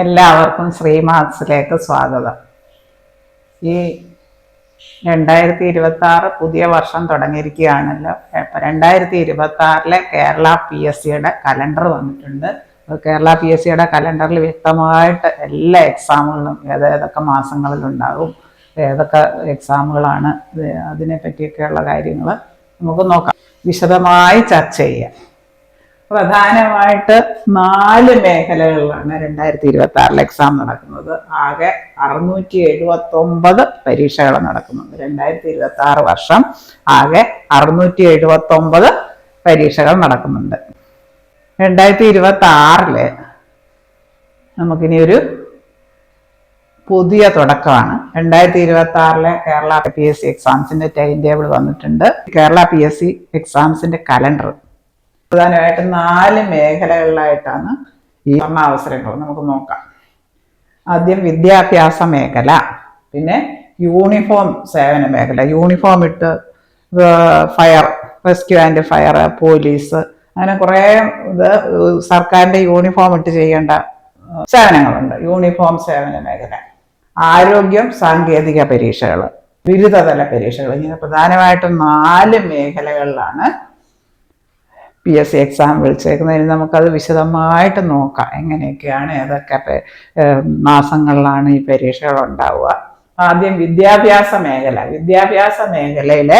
എല്ലാവർക്കും ശ്രീമാത്സിലേക്ക് സ്വാഗതം. ഈ രണ്ടായിരത്തി ഇരുപത്തി ആറ് പുതിയ വർഷം തുടങ്ങിയിരിക്കുകയാണല്ലോ. അപ്പം രണ്ടായിരത്തി ഇരുപത്തി ആറിലെ കേരള പി എസ് സിയുടെ കലണ്ടർ വന്നിട്ടുണ്ട്. കേരള പി എസ് സിയുടെ കലണ്ടറിൽ വ്യക്തമായിട്ട് എല്ലാ എക്സാമുകളും ഏത് ഏതൊക്കെ മാസങ്ങളിലുണ്ടാകും ഏതൊക്കെ എക്സാമുകളാണ് അതിനെ പറ്റിയൊക്കെയുള്ള കാര്യങ്ങൾ നമുക്ക് നോക്കാം. വിശദമായി ചർച്ച ചെയ്യാം. പ്രധാനമായിട്ട് നാല് മേഖലകളിലാണ് രണ്ടായിരത്തി ഇരുപത്തി ആറിൽ എക്സാം നടക്കുന്നത്. ആകെ അറുന്നൂറ്റി എഴുപത്തി ഒമ്പത് പരീക്ഷകൾ നടക്കുന്നുണ്ട്. രണ്ടായിരത്തി ഇരുപത്തി ആറ് വർഷം ആകെ അറുന്നൂറ്റി എഴുപത്തി ഒമ്പത് പരീക്ഷകൾ നടക്കുന്നുണ്ട്. രണ്ടായിരത്തി ഇരുപത്തി ആറിൽ നമുക്കിനി ഒരു പുതിയ തുടക്കമാണ്. രണ്ടായിരത്തി ഇരുപത്തി ആറിലെ കേരള പി എസ് സി എക്സാംസിന്റെ ടൈം ടേബിൾ വന്നിട്ടുണ്ട്. കേരള പി എസ് സി എക്സാംസിന്റെ കലണ്ടർ പ്രധാനമായിട്ടും നാല് മേഖലകളിലായിട്ടാണ് ഈ അവസരങ്ങൾ നമുക്ക് നോക്കാം. ആദ്യം വിദ്യാഭ്യാസ മേഖല പിന്നെ യൂണിഫോം സേവന മേഖല. യൂണിഫോം ഇട്ട് fire rescue and fire police അങ്ങനെ കുറേ ഇത് സർക്കാരിന്റെ യൂണിഫോം ഇട്ട് ചെയ്യേണ്ട സേവനങ്ങളുണ്ട്. യൂണിഫോം സേവന മേഖല. ആരോഗ്യം സാങ്കേതിക പരീക്ഷകൾ ബിരുദതല പരീക്ഷകൾ ഇങ്ങനെ പ്രധാനമായിട്ടും നാല് മേഖലകളിലാണ് പി എസ് സി എക്സാം വിളിച്ചേക്കുന്നതിന് നമുക്കത് വിശദമായിട്ട് നോക്കാം. എങ്ങനെയൊക്കെയാണ് ഏതൊക്കെ മാസങ്ങളിലാണ് ഈ പരീക്ഷകൾ ഉണ്ടാവുക. ആദ്യം വിദ്യാഭ്യാസ മേഖല. വിദ്യാഭ്യാസ മേഖലയിൽ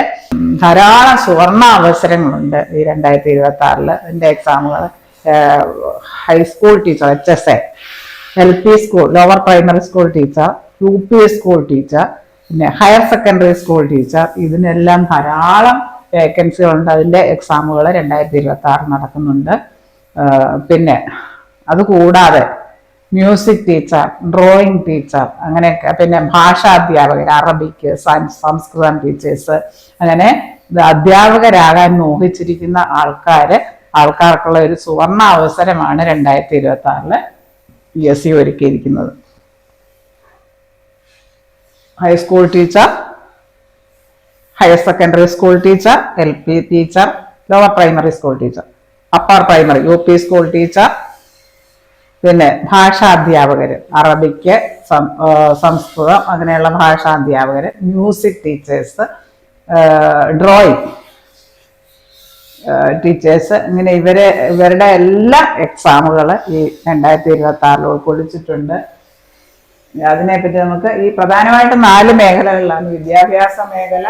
ധാരാളം സുവർണ അവസരങ്ങളുണ്ട് ഈ രണ്ടായിരത്തി ഇരുപത്തി ആറിൽ എന്റെ എക്സാമുകൾ high school teacher H S A L P school lower primary school teacher U P school teacher പിന്നെ ഹയർ സെക്കൻഡറി സ്കൂൾ ടീച്ചർ ഇതിനെല്ലാം ധാരാളം വേക്കൻസികളുണ്ട് അതിന്റെ എക്സാമുകൾ രണ്ടായിരത്തി ഇരുപത്തി ആറ് നടക്കുന്നുണ്ട്. പിന്നെ പിന്നെ അതുകൂടാതെ മ്യൂസിക് ടീച്ചർ ഡ്രോയിങ് ടീച്ചർ അങ്ങനെയൊക്കെ പിന്നെ ഭാഷാധ്യാപകർ അറബിക്ക് സംസ്കൃതം ടീച്ചേഴ്സ് അങ്ങനെ അധ്യാപകരാകാൻ മോഹിച്ചിരിക്കുന്ന ആൾക്കാർ ആൾക്കാർക്കുള്ള ഒരു സുവർണ അവസരമാണ് രണ്ടായിരത്തി ഇരുപത്തി ആറിൽ പി എസ് സി ഒരുക്കിയിരിക്കുന്നത് high school teacher higher secondary school teacher L P teacher lower primary school teacher upper primary U P school teacher പിന്നെ ഭാഷാധ്യാപകർ അറബിക്ക് സംസ്കൃതം അങ്ങനെയുള്ള ഭാഷാധ്യാപകർ മ്യൂസിക് ടീച്ചേഴ്സ് ഡ്രോയിങ് ടീച്ചേഴ്സ് ഇങ്ങനെ ഇവരെ ഇവരുടെ എല്ലാ എക്സാമുകൾ ഈ രണ്ടായിരത്തി ഇരുപത്തി ആറിൽ ഉൾക്കൊള്ളിച്ചിട്ടുണ്ട്. അതിനെപ്പറ്റി നമുക്ക് ഈ പ്രധാനമായിട്ടും നാല് മേഖലകളിലാണ് വിദ്യാഭ്യാസ മേഖല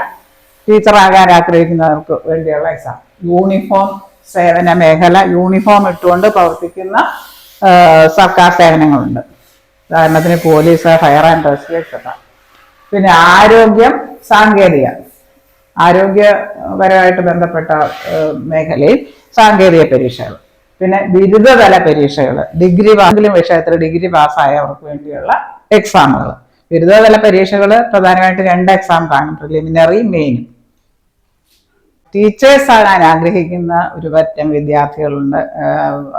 ടീച്ചറാകാൻ ആഗ്രഹിക്കുന്നവർക്ക് വേണ്ടിയുള്ള എക്സാം യൂണിഫോം സേവന മേഖല യൂണിഫോം ഇട്ടുകൊണ്ട് പ്രവർത്തിക്കുന്ന സർക്കാർ സേവനങ്ങളുണ്ട്. ഉദാഹരണത്തിന് police fire and rescue etcetera പിന്നെ ആരോഗ്യം സാങ്കേതിക. ആരോഗ്യപരമായിട്ട് ബന്ധപ്പെട്ട മേഖലയിൽ സാങ്കേതിക പരീക്ഷകൾ. പിന്നെ ബിരുദതല പരീക്ഷകൾ ഡിഗ്രി ഏതെങ്കിലും വിഷയത്തിൽ ഡിഗ്രി പാസ്സായവർക്ക് വേണ്ടിയുള്ള എക്സാമുകൾ ബിരുദതല പരീക്ഷകൾ പ്രധാനമായിട്ട് രണ്ട് എക്സാം കാണും പ്രിലിമിനറി മെയിനും ടീച്ചേഴ്സ് ആകാൻ ആഗ്രഹിക്കുന്ന ഒരു പറ്റം വിദ്യാർത്ഥികളുണ്ട്.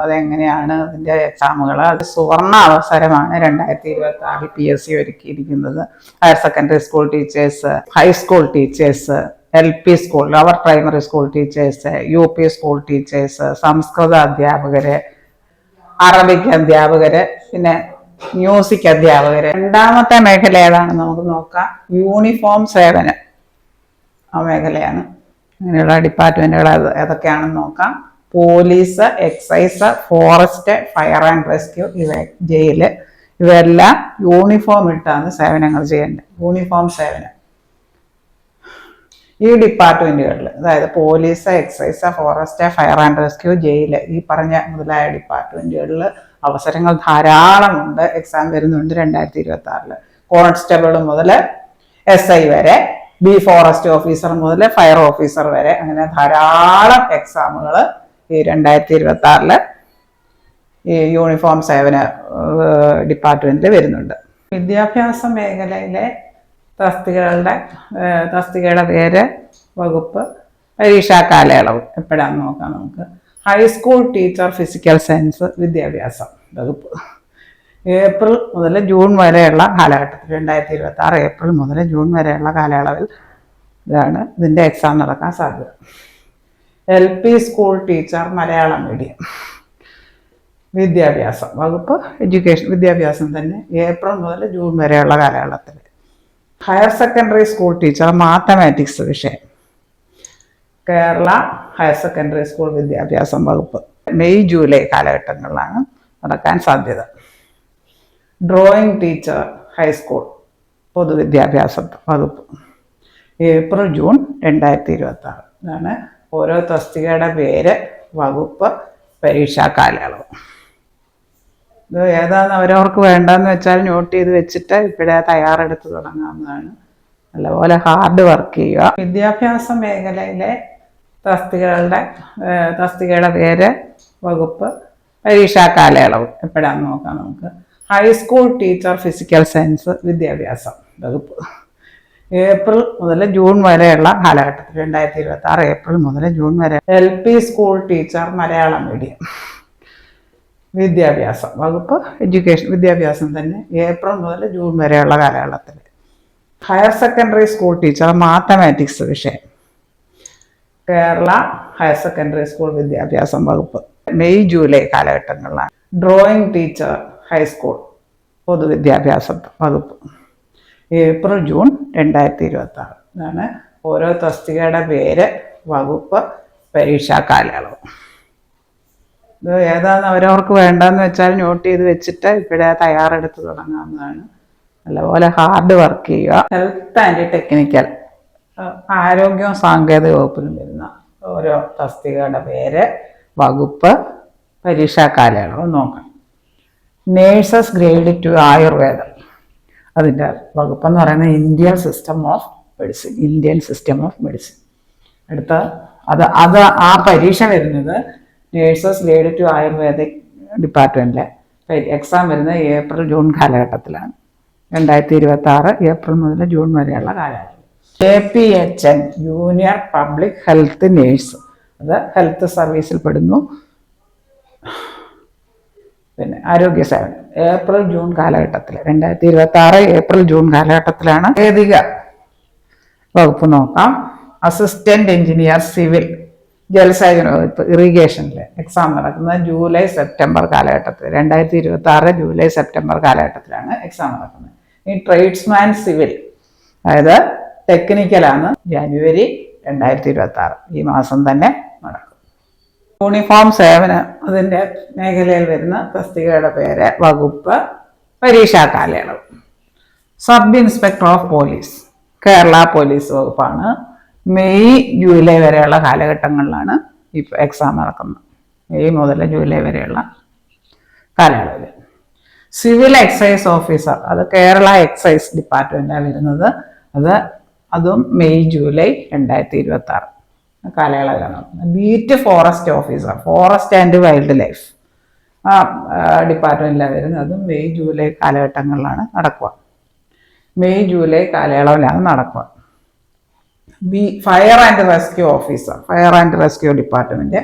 അതെങ്ങനെയാണ് അതിന്റെ എക്സാമുകൾ അത് സുവർണ അവസരമാണ് രണ്ടായിരത്തി ഇരുപത്തി ആറിൽ പി എസ് സി ഒരുക്കിയിരിക്കുന്നത്. Higher secondary school teachers high school teachers L P school lower primary school teachers U P school teachers സംസ്കൃത അധ്യാപകര് അറബിക് അധ്യാപകര് പിന്നെ മ്യൂസിക് അധ്യാപകര്. രണ്ടാമത്തെ മേഖല ഏതാണെന്ന് നമുക്ക് നോക്കാം. യൂണിഫോം സേവനം ആ മേഖലയാണ്. അങ്ങനെയുള്ള ഡിപ്പാർട്ട്മെന്റുകൾ ഏത് ഏതൊക്കെയാണെന്ന് നോക്കാം. Police excise forest fire and rescue ഇവ ജയിൽ ഇവയെല്ലാം യൂണിഫോം ഇട്ടാണ് സേവനങ്ങൾ ചെയ്യേണ്ടത്. യൂണിഫോം സേവനം. ഈ ഡിപ്പാർട്ട്മെന്റുകളിൽ അതായത് police excise forest fire and rescue jail ഈ പറഞ്ഞ മുതലായ ഡിപ്പാർട്ട്മെന്റുകളിൽ അവസരങ്ങൾ ധാരാളമുണ്ട് എക്സാം വരുന്നുണ്ട് രണ്ടായിരത്തി ഇരുപത്തി ആറിൽ. കോൺസ്റ്റബിൾ മുതൽ എസ് ഐ വരെ ബി ഫോറസ്റ്റ് ഓഫീസർ മുതൽ ഫയർ ഓഫീസർ വരെ അങ്ങനെ ധാരാളം എക്സാമുകൾ ഈ രണ്ടായിരത്തി ഇരുപത്തി ആറിൽ ഈ യൂണിഫോം സേവന ഡിപ്പാർട്ട്മെന്റിൽ വരുന്നുണ്ട്. വിദ്യാഭ്യാസ മേഖലയിലെ തസ്തികകളുടെ തസ്തികയുടെ പേര് വകുപ്പ് പരീക്ഷാ കാലയളവ് എപ്പോഴാന്ന് നോക്കാം നമുക്ക്. ഹൈസ്കൂൾ ടീച്ചർ ഫിസിക്കൽ സയൻസ് വിദ്യാഭ്യാസം വകുപ്പ്. ഏപ്രിൽ മുതൽ ജൂൺ വരെയുള്ള കാലഘട്ടത്തിൽ രണ്ടായിരത്തി ഇരുപത്തി ആറ് ഏപ്രിൽ മുതൽ ജൂൺ വരെയുള്ള കാലയളവിൽ ഇതാണ് ഇതിന്റെ എക്സാം നടക്കാൻ സാധ്യത. L P school teacher Malayalam medium വിദ്യാഭ്യാസം വകുപ്പ് എഡ്യൂക്കേഷൻ വിദ്യാഭ്യാസം തന്നെ ഏപ്രിൽ മുതൽ ജൂൺ വരെയുള്ള കാലയളത്തിൽ. Higher secondary school teacher mathematics വിഷയം. കേരള ഹയർ സെക്കൻഡറി സ്കൂൾ വിദ്യാഭ്യാസം വകുപ്പ്. മെയ് ജൂലൈ കാലഘട്ടങ്ങളിലാണ് നടക്കാൻ സാധ്യത. ഡ്രോയിങ് ടീച്ചർ ഹൈസ്കൂൾ പൊതുവിദ്യാഭ്യാസ വകുപ്പ്. ഏപ്രിൽ ജൂൺ രണ്ടായിരത്തി ഇരുപത്തി ആറ് ഇതാണ് ഓരോ തസ്തികയുടെ പേര് വകുപ്പ് പരീക്ഷാ കാലയളവ്. ഇത് ഏതാന്ന് അവരവർക്ക് വേണ്ടതെന്ന് വെച്ചാൽ നോട്ട് ചെയ്ത് വെച്ചിട്ട് ഇപ്പോഴേ തയ്യാറെടുത്ത് തുടങ്ങാവുന്നതാണ്. നല്ലപോലെ ഹാർഡ് വർക്ക് ചെയ്യുക. വിദ്യാഭ്യാസ മേഖലയിലെ തസ്തികകളുടെ തസ്തികയുടെ പേര് വകുപ്പ് പരീക്ഷാ കാലയളവ്. എപ്പോഴാന്ന് നോക്കാം നമുക്ക്. ഹൈസ്കൂൾ ടീച്ചർ ഫിസിക്കൽ സയൻസ് വിദ്യാഭ്യാസം. വകുപ്പ്. ഏപ്രിൽ മുതൽ ജൂൺ വരെയുള്ള കാലഘട്ടത്തിൽ രണ്ടായിരത്തി ഇരുപത്തി ആറ് ഏപ്രിൽ മുതൽ ജൂൺ വരെ L P school teacher Malayalam medium വിദ്യാഭ്യാസം. വകുപ്പ് എഡ്യൂക്കേഷൻ വിദ്യാഭ്യാസം തന്നെ ഏപ്രിൽ മുതൽ ജൂൺ വരെയുള്ള കാലഘട്ടത്തിൽ. Higher secondary school teacher mathematics വിഷയം. കേരള ഹയർ സെക്കൻഡറി സ്കൂൾ വിദ്യാഭ്യാസം വകുപ്പ്. മെയ് ജൂലൈ കാലഘട്ടങ്ങളിലാണ്. ഡ്രോയിങ് ടീച്ചർ ഹൈസ്കൂൾ പൊതുവിദ്യാഭ്യാസ വകുപ്പ്. ഏപ്രിൽ ജൂൺ രണ്ടായിരത്തി ഇരുപത്തി ആറ് ഇതാണ് ഓരോ തസ്തികയുടെ പേര് വകുപ്പ് പരീക്ഷാ കാലയളവ്. ഇത് ഏതാന്ന് അവരവർക്ക് വേണ്ടെന്ന് വെച്ചാൽ നോട്ട് ചെയ്ത് വെച്ചിട്ട് ഇപ്പോഴേ തയ്യാറെടുത്ത് തുടങ്ങാവുന്നതാണ്. നല്ലപോലെ ഹാർഡ് വർക്ക് ചെയ്യുക. ഹെൽത്ത് ആൻഡ് ടെക്നിക്കൽ ആരോഗ്യവും സാങ്കേതിക വകുപ്പിലും വരുന്ന ഓരോ തസ്തികയുടെ പേര് വകുപ്പ് പരീക്ഷാ കാലയളവ് നോക്കാം നേഴ്സസ് ഗ്രേഡ് ടു ആയുർവേദം. അതിന്റെ വകുപ്പെന്ന് പറയുന്നത് Indian system of medicine Indian system of medicine അടുത്ത അത് അത് ആ പരീക്ഷ വരുന്നത് നേഴ്സസ് ഗ്രേഡ് ടു ആയുർവേദിക് ഡിപ്പാർട്ട്മെന്റിലെ. എക്സാം വരുന്നത് ഏപ്രിൽ ജൂൺ കാലഘട്ടത്തിലാണ്. രണ്ടായിരത്തി ഇരുപത്തി ആറ് ഏപ്രിൽ മുതൽ ജൂൺ വരെയുള്ള കാലഘട്ടം A P H N junior public health nurse അത് ഹെൽത്ത് സർവീസിൽ പെടുന്നു. പിന്നെ ആരോഗ്യ സേവനം. ഏപ്രിൽ ജൂൺ കാലഘട്ടത്തിൽ. രണ്ടായിരത്തി ഇരുപത്തി ആറ് ഏപ്രിൽ ജൂൺ കാലഘട്ടത്തിലാണ് വേദിക വകുപ്പ് നോക്കാം. അസിസ്റ്റന്റ് എഞ്ചിനീയർ സിവിൽ ജലസേചന വകുപ്പ് ഇറിഗേഷനിൽ എക്സാം നടക്കുന്നത് ജൂലൈ സെപ്റ്റംബർ കാലഘട്ടത്തിൽ. രണ്ടായിരത്തി ഇരുപത്തി ആറ് ജൂലൈ സെപ്റ്റംബർ കാലഘട്ടത്തിലാണ് എക്സാം നടക്കുന്നത്. ഈ ട്രേഡ്സ്മാൻ സിവിൽ അതായത് ടെക്നിക്കലാണ് ജാനുവരി രണ്ടായിരത്തി ഇരുപത്തി ആറ് ഈ മാസം തന്നെ യൂണിഫോം സേവനം അതിന്റെ മേഖലയിൽ വരുന്ന തസ്തികയുടെ പേര് വകുപ്പ് പരീക്ഷാ കാലയളവ്. Sub inspector of police Kerala police വകുപ്പാണ്. മെയ് ജൂലൈ വരെയുള്ള കാലഘട്ടങ്ങളിലാണ് ഈ എക്സാം നടക്കുന്നത്. മെയ് മുതൽ ജൂലൈ വരെയുള്ള കാലയളവിൽ. സിവിൽ എക്സൈസ് ഓഫീസർ അത് കേരള എക്സൈസ് ഡിപ്പാർട്ട്മെന്റാണ് വരുന്നത്. അത് അതും മെയ് ജൂലൈ രണ്ടായിരത്തി ഇരുപത്തി ആറ്. കാലയളവിലാണ് beat forest officer forest and wildlife ആ ഡിപ്പാർട്ട്മെന്റിലാണ് വരുന്നത്. അതും മെയ് ജൂലൈ കാലഘട്ടങ്ങളിലാണ് നടക്കുക. മെയ് ജൂലൈ കാലയളവിലാണ് നടക്കുക. B fire and rescue officer fire and rescue department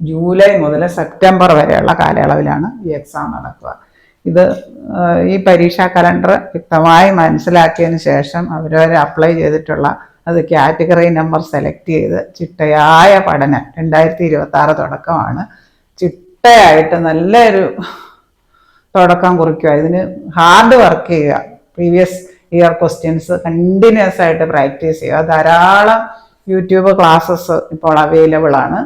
July മുതൽ സെപ്റ്റംബർ വരെയുള്ള കാലയളവിലാണ് ഈ എക്സാം നടക്കുക. ഇത് ഈ പരീക്ഷാ കലണ്ടർ വ്യക്തമായി മനസ്സിലാക്കിയതിന് ശേഷം അവരവർ അപ്ലൈ ചെയ്തിട്ടുള്ള അത് കാറ്റഗറി നമ്പർ സെലക്ട് ചെയ്ത് ചിട്ടയായ പഠനം. രണ്ടായിരത്തി ഇരുപത്തി ആറ് തുടക്കമാണ്. ചിട്ടയായിട്ട് നല്ലൊരു തുടക്കം കുറിക്കുക ഇതിന് ഹാർഡ് വർക്ക് ചെയ്യുക. പ്രീവിയസ് ഇയർ ക്വസ്റ്റ്യൻസ് കണ്ടിന്യൂസ് ആയിട്ട് പ്രാക്ടീസ് ചെയ്യുക. ധാരാളം യൂട്യൂബ് ക്ലാസ്സസ് ഇപ്പോൾ അവൈലബിൾ ആണ്.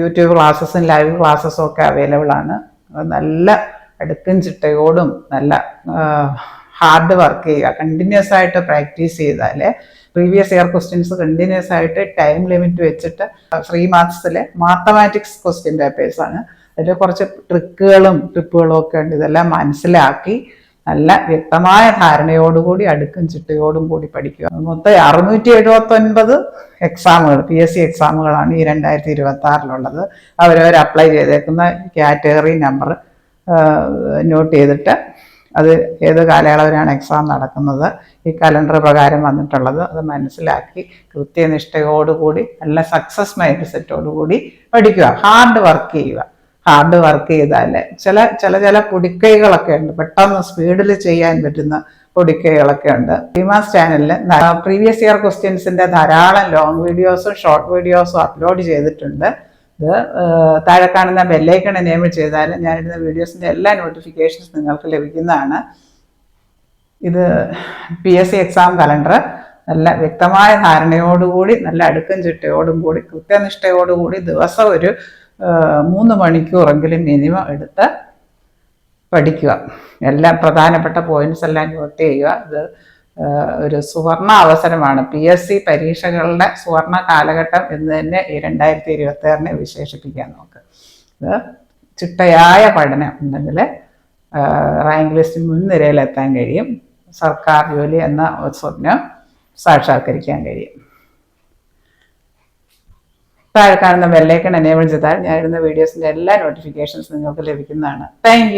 യൂട്യൂബ് ക്ലാസ്സസും ലൈവ് ക്ലാസ്സസും ഒക്കെ അവൈലബിൾ ആണ്. നല്ല അടുക്കും ചിട്ടയോടും നല്ല ഹാർഡ് വർക്ക് ചെയ്യുക. കണ്ടിന്യൂസ് ആയിട്ട് പ്രാക്ടീസ് ചെയ്താൽ പ്രീവിയസ് ഇയർ ക്വസ്റ്റ്യൻസ് കണ്ടിന്യൂസ് ആയിട്ട് ടൈം ലിമിറ്റ് വെച്ചിട്ട് ഫ്രീ മാർക്സിലെ മാത്തമാറ്റിക്സ് ക്വസ്റ്റ്യൻ പേപ്പേഴ്സ് ആണ്. അതിൽ കുറച്ച് ട്രിക്കുകളും ട്രിപ്പുകളും ഒക്കെ ഉണ്ട്. ഇതെല്ലാം മനസ്സിലാക്കി നല്ല വ്യക്തമായ ധാരണയോടുകൂടി അടുക്കും ചിട്ടയോടും കൂടി പഠിക്കുക. മൊത്തം അറുന്നൂറ്റി എഴുപത്തി ഒൻപത് എക്സാമുകൾ പി എസ് സി എക്സാമുകളാണ് ഈ രണ്ടായിരത്തി ഇരുപത്തി ആറിലുള്ളത് അവരവർ അപ്ലൈ ചെയ്തേക്കുന്ന കാറ്റഗറി നമ്പർ നോട്ട് ചെയ്തിട്ട് അത് ഏത് കാലയളവിലാണ് എക്സാം നടക്കുന്നത് ഈ കലണ്ടർ പ്രകാരം വന്നിട്ടുള്ളത് അത് മനസ്സിലാക്കി കൃത്യനിഷ്ഠയോടുകൂടി നല്ല സക്സസ് മൈൻഡ് സെറ്റോടുകൂടി പഠിക്കുക ഹാർഡ് വർക്ക് ചെയ്യുക. ഹാർഡ് വർക്ക് ചെയ്താൽ ചില ചില ചില പൊടിക്കൈകളൊക്കെ ഉണ്ട് പെട്ടെന്ന് സ്പീഡിൽ ചെയ്യാൻ പറ്റുന്ന പൊടിക്കൈകളൊക്കെ ഉണ്ട്. ഫീമാസ് ചാനലിൽ പ്രീവിയസ് ഇയർ ക്വസ്റ്റ്യൻസിന്റെ ധാരാളം ലോങ് വീഡിയോസും ഷോർട്ട് വീഡിയോസും അപ്ലോഡ് ചെയ്തിട്ടുണ്ട്. ഇത് താഴെ കാണുന്ന ബെല്ലൈക്കൺ എനേബിൾ ചെയ്താൽ ഞാനിടുന്ന വീഡിയോസിന്റെ എല്ലാ നോട്ടിഫിക്കേഷൻസ് നിങ്ങൾക്ക് ലഭിക്കുന്നതാണ്. ഇത് P S C exam calendar നല്ല വ്യക്തമായ ധാരണയോടുകൂടി നല്ല അടുക്കും ചിട്ടയോടും കൂടി കൃത്യനിഷ്ഠയോടുകൂടി ദിവസം ഒരു മൂന്ന് മണിക്കൂറെങ്കിലും മിനിമം എടുത്ത് പഠിക്കുക. എല്ലാ പ്രധാനപ്പെട്ട പോയിന്റ്സ് എല്ലാം നോട്ട് ചെയ്യുക. ഇത് ഒരു സുവർണ അവസരമാണ് പി എസ് സി പരീക്ഷകളുടെ സുവർണ കാലഘട്ടം എന്ന് തന്നെ ഈ രണ്ടായിരത്തി ഇരുപത്തി ആറിനെ വിശേഷിപ്പിക്കാൻ നമുക്ക് ഇത് ചിട്ടയായ പഠനം ഉണ്ടെങ്കിൽ റാങ്ക് ലിസ്റ്റ് മുൻനിരയിലെത്താൻ കഴിയും. സർക്കാർ ജോലി എന്ന സ്വപ്നം സാക്ഷാത്കരിക്കാൻ കഴിയും. താഴെ കാണുന്ന ബെല്ലൈക്കൺ എനേബിൾ ചെയ്താൽ ഞാൻ ഇടുന്ന വീഡിയോസിന്റെ എല്ലാ നോട്ടിഫിക്കേഷൻസ് നിങ്ങൾക്ക് ലഭിക്കുന്നതാണ്. താങ്ക്